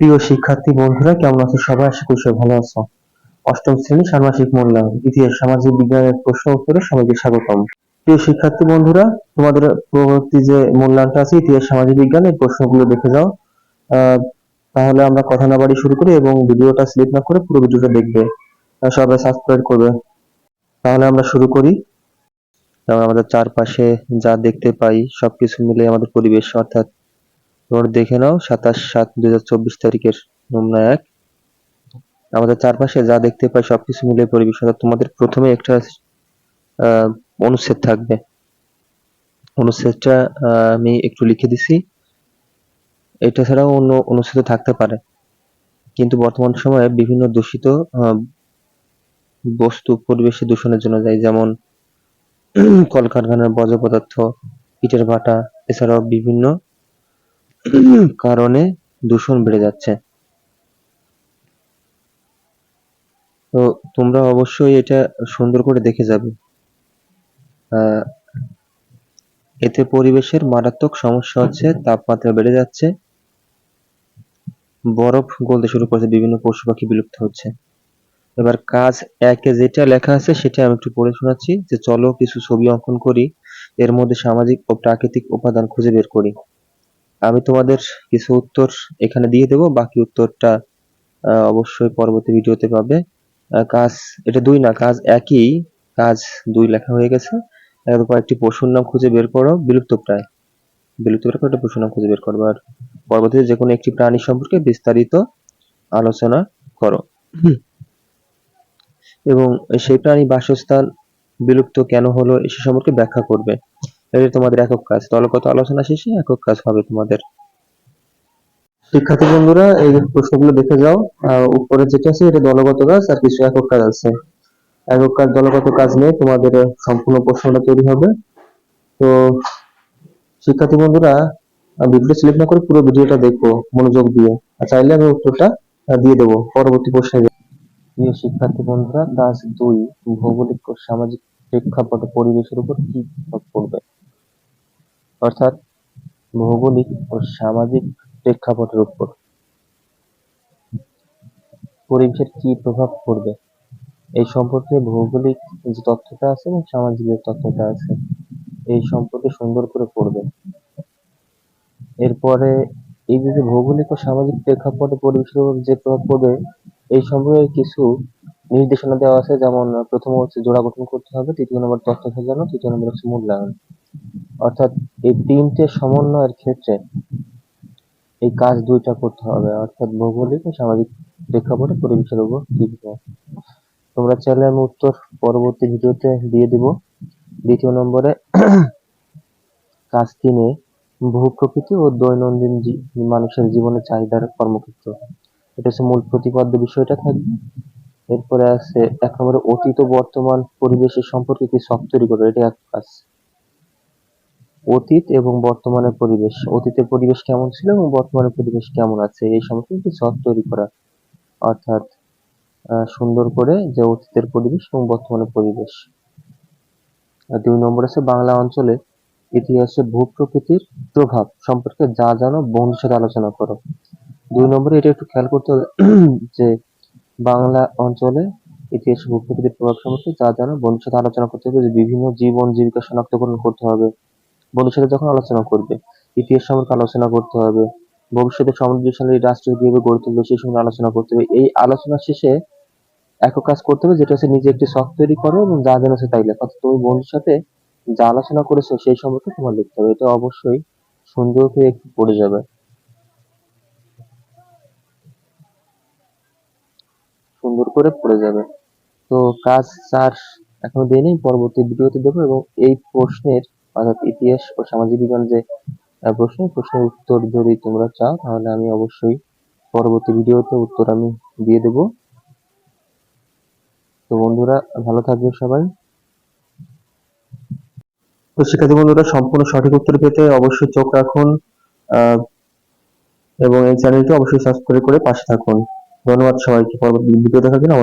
প্রিয় শিক্ষার্থী বন্ধুরা, কেমন আছো সবাই? আশা করি সবাই ভালো আছো। অষ্টম শ্রেণি ষান্মাসিক মূল্যায়ন, ইতিহাস সামাজিক বিজ্ঞানের প্রশ্ন উত্তরে সবাইকে স্বাগতম। প্রিয় শিক্ষার্থী বন্ধুরা, তোমাদের পরবর্তী যে মূল্যায়নটা আছে, ইতিহাস সামাজিক বিজ্ঞান, এই প্রশ্নগুলো দেখে যাও। তাহলে আমরা কথা না বাড়ি শুরু করি এবং ভিডিওটা স্লিপ না করে পুরো ভিডিওটা দেখবে। সবাই সাবস্ক্রাইব করবে। তাহলে আমরা শুরু করি। আমাদের চারপাশে যা দেখতে পাই, সবকিছু মিলে আমাদের পরিবেশ, অর্থাৎ তোমরা দেখে নাও, সাতাশ সাত দুই হাজার চব্বিশ তারিখের নমুনা এক। আমাদের চারপাশে যা দেখতে পাই, সবকিছু মিলে পরিবেশ অর্থাৎ তোমাদের প্রথমে একটা অনুচ্ছেদ থাকবে। অনুচ্ছেদটা আমি একটু লিখে দিছি। এটা ছাড়াও অন্য অনুচ্ছেদ থাকতে পারে। কিন্তু বর্তমান সময়ে বিভিন্ন দূষিত বস্তু পরিবেশে দূষণের জন্য যায়। যেমন কলকারখানার বর্জ্য পদার্থ, ইটের ভাটা, এছাড়াও বিভিন্ন কারণে দূষণ বেড়ে যাচ্ছে। তো তোমরা অবশ্যই এটা সুন্দর করে দেখে যাবে। এতে পরিবেশের মারাত্মক সমস্যা হচ্ছে, তাপমাত্রা বেড়ে যাচ্ছে। বরফ গলতে শুরু করেছে, বিভিন্ন পশু পাখি বিলুপ্ত হচ্ছে। এবার কাজ একে যেটা লেখা আছে, সেটা আমি একটু পড়ে শোনাচ্ছি, যে চলো কিছু ছবি অঙ্কন করি, এর মধ্যে সামাজিক ও প্রাকৃতিক উপাদান খুঁজে বের করি। আমি তোমাদের কিছু উত্তর এখানে দিয়ে দেবো বাকি উত্তরটা অবশ্যই পরবর্তী ভিডিওতে পাবে। কাজ এটা দুই না কাজ একই কাজ দুই লেখা হয়ে গেছে। কয়েকটি পশুর নাম খুঁজে বের করো বিলুপ্ত প্রায়। বিলুপ্ত কয়েকটি পশুর নাম খুঁজে বের করো আর পরবর্তীতে যে কোনো একটি প্রাণী সম্পর্কে বিস্তারিত আলোচনা করো। এবং সেই প্রাণী বাসস্থান বিলুপ্ত কেন হলো সে সম্পর্কে ব্যাখ্যা করবে। এটা তোমাদের একক কাজ দলগত আলোচনা শেষে একক কাজ হবে তোমাদের? শিক্ষার্থী বন্ধুরা এই প্রশ্নগুলো দেখে যাও উপরে যেটা আছে এটা দলগত কাজ আর কিছু একক কাজ আছে। একক কাজ দলগত কাজ নিয়ে তোমাদের সম্পূর্ণ প্রশ্নটা তৈরি হবে। তো শিক্ষার্থী বন্ধুরা ভিডিওটা সিলেক্ট না করে পুরো ভিডিওটা দেখো মনোযোগ দিয়ে। আর চাইলে আমি উত্তরটা দিয়ে দেবো পরবর্তী প্রশ্নে প্রিয় শিক্ষার্থী বন্ধুরা কাজ দুই ভৌগোলিক ও সামাজিক প্রেক্ষাপট পরিবেশের উপর কি প্রভাব পড়বে? অর্থাৎ ভৌগোলিক ও সামাজিক প্রেক্ষাপটের উপর। পরিবেশের কি প্রভাব পড়বে? এই সম্পর্কে ভৌগোলিক যে তথ্যটা আছে এবং সামাজিক যে তথ্যটা আছে, এই সম্পর্কে সুন্দর করে পড়বে। এরপরে এই যে ভৌগোলিক ও সামাজিক প্রেক্ষাপটে পরিবেশের উপর যে প্রভাব পড়বে, এই সম্পর্কে কিছু নির্দেশনা দেওয়া আছে। যেমন, প্রথম হচ্ছে জোড়া গঠন করতে হবে দ্বিতীয় নম্বর তথ্য সাজানো তৃতীয় নম্বর হচ্ছে মূল্যায়ন। অর্থাৎ এই তিনটে সমন্বয়ের ক্ষেত্রে এই কাজ দুইটা করতে হবে, অর্থাৎ ভৌগোলিক ও সামাজিক প্রেক্ষাপটে পরিবেশের উপর প্রভাব তোমরা চাইলে আমি উত্তর পরবর্তী ভিডিওতে দিয়ে দিব। দ্বিতীয় নম্বরে, কাজ তিনে ভূ প্রকৃতি ও দৈনন্দিন মানুষের জীবনের চাহিদার কর্মক্ষেত্র। এটা হচ্ছে মূল প্রতিপাদ্য বিষয়টা থাকবে এরপরে আছে এক নম্বরে, অতীত বর্তমান পরিবেশের সম্পর্কে কি শখ তৈরি করবে? এটা এক কাজ। অতীত এবং বর্তমানের পরিবেশ। অতীতের পরিবেশ কেমন ছিল এবং বর্তমানের পরিবেশ কেমন আছে? এই সম্পর্কে একটি শখ তৈরি করা। অর্থাৎ সুন্দর করে যে অতীতের পরিবেশ এবং বর্তমানের পরিবেশ। দুই নম্বর আছে বাংলা অঞ্চলে ইতিহাসে ভূপ্রকৃতির প্রভাব সম্পর্কে যা জানো বন্ধুর সাথে আলোচনা করো। দুই নম্বরে এটা একটু খেয়াল করতে হবে যে বাংলা অঞ্চলে ইতিহাসে ভূপ্রকৃতির প্রভাব সম্পর্কে যা জানো বন্ধুর সাথে আলোচনা করতে হবে যে বিভিন্ন জীবন জীবিকা শনাক্তকরণ করতে হবে। সাথে যখন আলোচনা করবে, ইতিহাস সম্পর্কে আলোচনা করতে হবে, ভবিষ্যতে সমৃদ্ধশালী রাষ্ট্র কীভাবে গড়ে তুলবে সেই সম্পর্কে আলোচনা করতে হবে, এই আলোচনা শেষে একক কাজ করতে হবে, যেটা হচ্ছে নিজে একটি শখ তৈরি করো এবং যা জেনেছো তাই লেখো। অর্থাৎ তুমি বন্ধুর সাথে যা আলোচনা করেছ সেই সম্পর্কে তোমার লিখতে হবে, এটা অবশ্যই সুন্দর করে একটু পড়ে যাবে। সুন্দর করে পড়ে যাবে। তো কাজ চার এখনও দিইনি পরবর্তী ভিডিওতে দেবো এবং এই প্রশ্নের অর্থাৎ ইতিহাস ও সামাজিক বিজ্ঞান যে প্রশ্ন, প্রশ্নের উত্তর যদি তোমরা চাও, তাহলে আমি অবশ্যই পরবর্তী ভিডিওতে উত্তর আমি দিয়ে দেব। তো বন্ধুরা, ভালো থাকবে সবাই। তো শিক্ষার্থী বন্ধুরা, সম্পূর্ণ সঠিক উত্তর পেতে অবশ্যই চোখ রাখুন এবং এই চ্যানেলটি অবশ্যই সাবস্ক্রাইব করে পাশে থাকুন। ধন্যবাদ সবাইকে। পরবর্তী ভিডিও দেখার জন্য